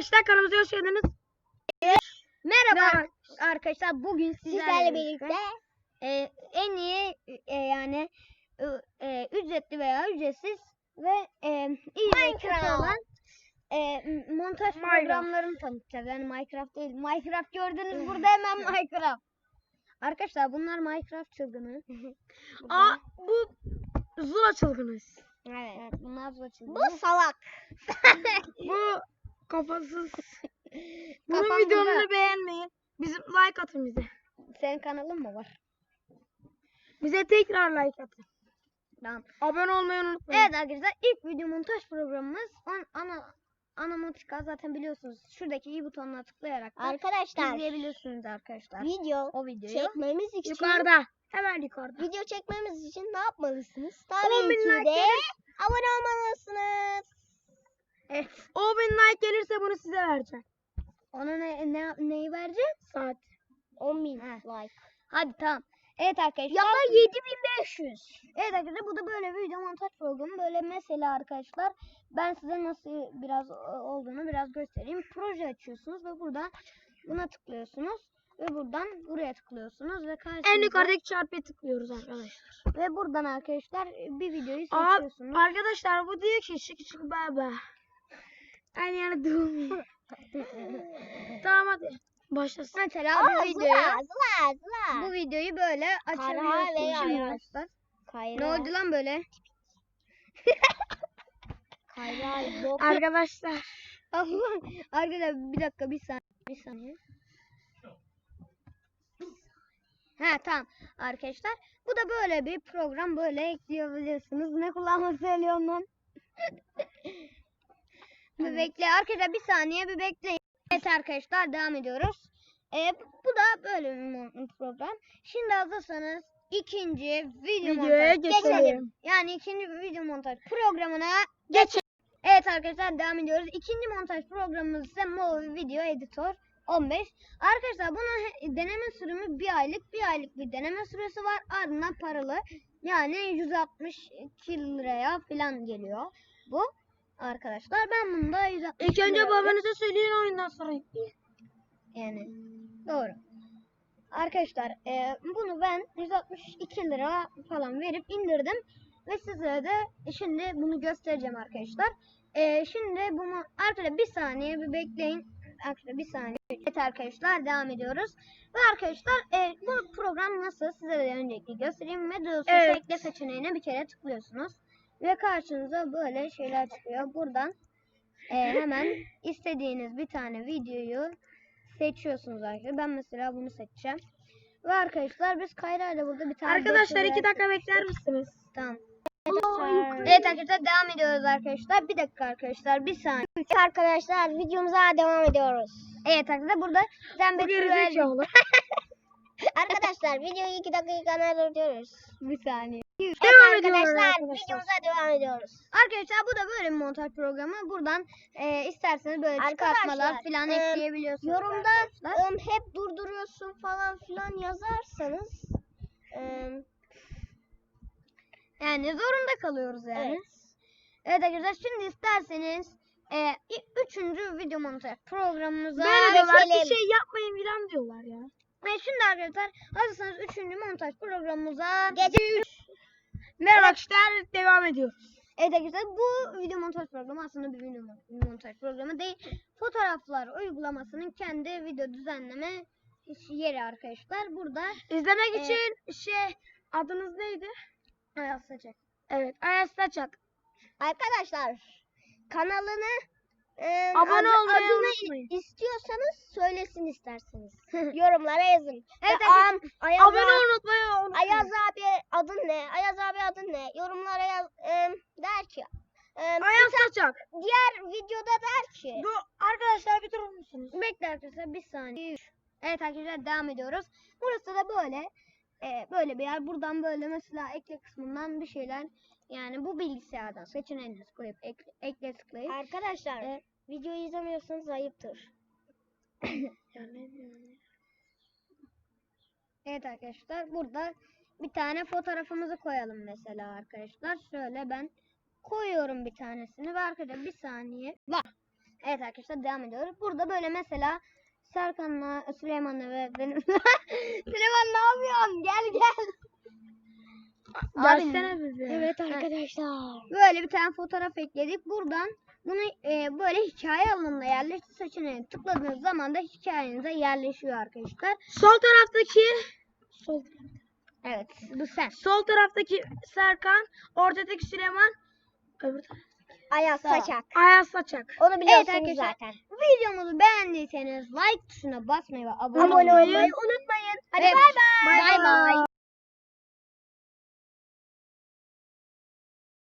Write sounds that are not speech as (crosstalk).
Arkadaşlar kanalımıza hoş geldiniz. Merhaba Merhaba. arkadaşlar. Bugün sizlerle, Sizlerle birlikte e, en iyi e, yani e, e, ücretli veya ücretsiz ve e, iyi Minecraft. olan e, montaj Minecraft. programlarını tanıtacağız. Yani Minecraft değil. Minecraft gördünüz (laughs) burada hemen Minecraft. Arkadaşlar bunlar Minecraft çılgını. (laughs) Aa bu Zula çılgınız. evet. Bunlar bu çılgını. bu salak. (laughs) Bu kafasız. (laughs) Bunun Kafam videonunu burada. beğenmeyin. Bizim like atın bize. Senin kanalın mı var? Bize tekrar like atın. Tamam. Abone olmayı unutmayın. Evet arkadaşlar ilk video montaj programımız on, ana Anamatika zaten biliyorsunuz. Şuradaki i butonuna tıklayarak da Arkadaşlar izleyebiliyorsunuz arkadaşlar. video O videoyu. çekmemiz için Yukarıda. Hemen yukarıda. video çekmemiz için ne yapmalısınız? 10 Tabii ki de abone olmalısınız. Evet. 10 bin like gelirse bunu size vereceğim. Ona ne, ne neyi vereceğim? Saat. 10 bin Heh. like. Hadi tamam. Evet arkadaşlar. Ya da 7500. Evet arkadaşlar bu da böyle bir video montaj programı. Böyle mesela arkadaşlar ben size nasıl biraz o- olduğunu biraz göstereyim. Proje açıyorsunuz ve buradan buna tıklıyorsunuz. Ve buradan buraya tıklıyorsunuz ve karşınıza En yukarıdaki çarpıya tıklıyoruz arkadaşlar. ve buradan arkadaşlar bir videoyu Aa, seçiyorsunuz. arkadaşlar bu diyor ki şık şık baba. Yani yani dur. tamam hadi. Başlasın. Mesela bu videoyu bu videoyu böyle açabiliyorsunuz. Ne oldu lan böyle? (laughs) Arkadaşlar. (laughs) Allah. Arkadaşlar bir dakika bir saniye. Bir saniye. Ha tamam arkadaşlar. Bu da böyle bir program böyle ekleyebilirsiniz. Ne kullanmak söylüyorum lan? (laughs) bir bekle arkadaşlar bir saniye bir bekleyin. Evet arkadaşlar devam ediyoruz. Ee, bu da böyle bir program. Şimdi hazırsanız ikinci video Videoya montaj geçelim. Yani ikinci video montaj programına Geçelim. Evet arkadaşlar devam ediyoruz. İkinci montaj programımız ise Movi Video Editor 15. Arkadaşlar bunun deneme sürümü bir aylık. Bir aylık bir deneme süresi var. Ardından paralı. Yani 162 liraya falan geliyor. Bu arkadaşlar ben bunu da 160 İlk önce babanıza söyleyin oyundan sonra yükleyin. yani doğru. Arkadaşlar e, bunu ben 162 lira falan verip indirdim. Ve size de şimdi bunu göstereceğim arkadaşlar. E, şimdi bunu arkadaşlar bir saniye bir bekleyin. Arkadaşlar bir saniye. Evet arkadaşlar devam ediyoruz. Ve arkadaşlar e, bu program nasıl size de öncelikle göstereyim. Dosyası Evet. seçeneğine bir kere tıklıyorsunuz. Ve karşınıza böyle şeyler çıkıyor. Buradan e, hemen istediğiniz bir tane videoyu seçiyorsunuz arkadaşlar. Ben mesela bunu seçeceğim. Ve arkadaşlar biz Kayra ile burada bir tane Arkadaşlar iki dakika bekler misiniz? Tamam. Allah, Evet arkadaşlar devam ediyoruz arkadaşlar. Bir dakika arkadaşlar bir saniye. Evet arkadaşlar videomuza devam ediyoruz. Evet arkadaşlar burada Bu gerizekalı. (laughs) Arkadaşlar videoyu 2 dakika kadar duruyoruz. bir saniye. Evet Devam arkadaşlar arkadaşlar. videomuza devam ediyoruz. Arkadaşlar bu da böyle bir montaj programı. Buradan e, isterseniz böyle Arkadaşlar, çıkartmalar falan e, ekleyebiliyorsunuz. Yorumda arkadaşlar. ım, hep durduruyorsun falan filan yazarsanız ım, Yani zorunda kalıyoruz yani. evet. Evet arkadaşlar şimdi isterseniz e, üçüncü video montaj programımıza Böyle diyorlar bir şey yapmayın filan diyorlar ya. Ve şimdi arkadaşlar hazırsanız üçüncü montaj programımıza Gece Merhaba arkadaşlar devam ediyoruz. Evet arkadaşlar bu video montaj programı aslında bir video mon- montaj programı değil. Fotoğraflar uygulamasının kendi video düzenleme yeri arkadaşlar. Burada İzlemek Evet. için şey adınız neydi? Ayaz Saçak. Evet Ayas Saçak. arkadaşlar kanalını ım, Abone olmayı adını unutmayın. İsterseniz. (laughs) Yorumlara yazın. Evet am, Ayaz, Abone abi, unutmayı unutmayın. Ayaz abi adın ne? Ayaz abi adın ne? Yorumlara yaz, ım, der ki. ım, Ayas Saçak. diğer videoda der ki. Bu arkadaşlar bir durur musunuz? Bekle arkadaşlar bir saniye. Evet arkadaşlar devam ediyoruz. Burası da böyle e, böyle bir yer. Buradan böyle mesela ekle kısmından bir şeyler yani bu bilgisayardan seçeneğinizi koyup ekle, ekle tıklayıp Arkadaşlar e, videoyu izlemiyorsanız ayıptır. (laughs) Yani, Evet arkadaşlar burada bir tane fotoğrafımızı koyalım mesela arkadaşlar. Şöyle ben koyuyorum bir tanesini ve arkadaşlar bir saniye. Bak. Evet arkadaşlar devam ediyoruz. Burada böyle mesela Serkan'la, Süleyman'la ve benim (laughs) Süleyman ne yapıyorsun? Gel gel. Abi, Dersene bizi. Evet arkadaşlar. Böyle bir tane fotoğraf ekledik. Buradan bunu e, böyle hikaye alanına yerleştir seçeneğine tıkladığınız zaman da hikayenize yerleşiyor arkadaşlar. Sol taraftaki sol, Evet bu sen. sol taraftaki Serkan, ortadaki Süleyman, öbür taraf Ayaz saçak. Ayaz Saçak. Onu biliyorsunuz arkadaşlar. zaten. Videomuzu beğendiyseniz like tuşuna basmayı ve abone, Abone olmayı unutmayın. Hadi bay bay. bay bay.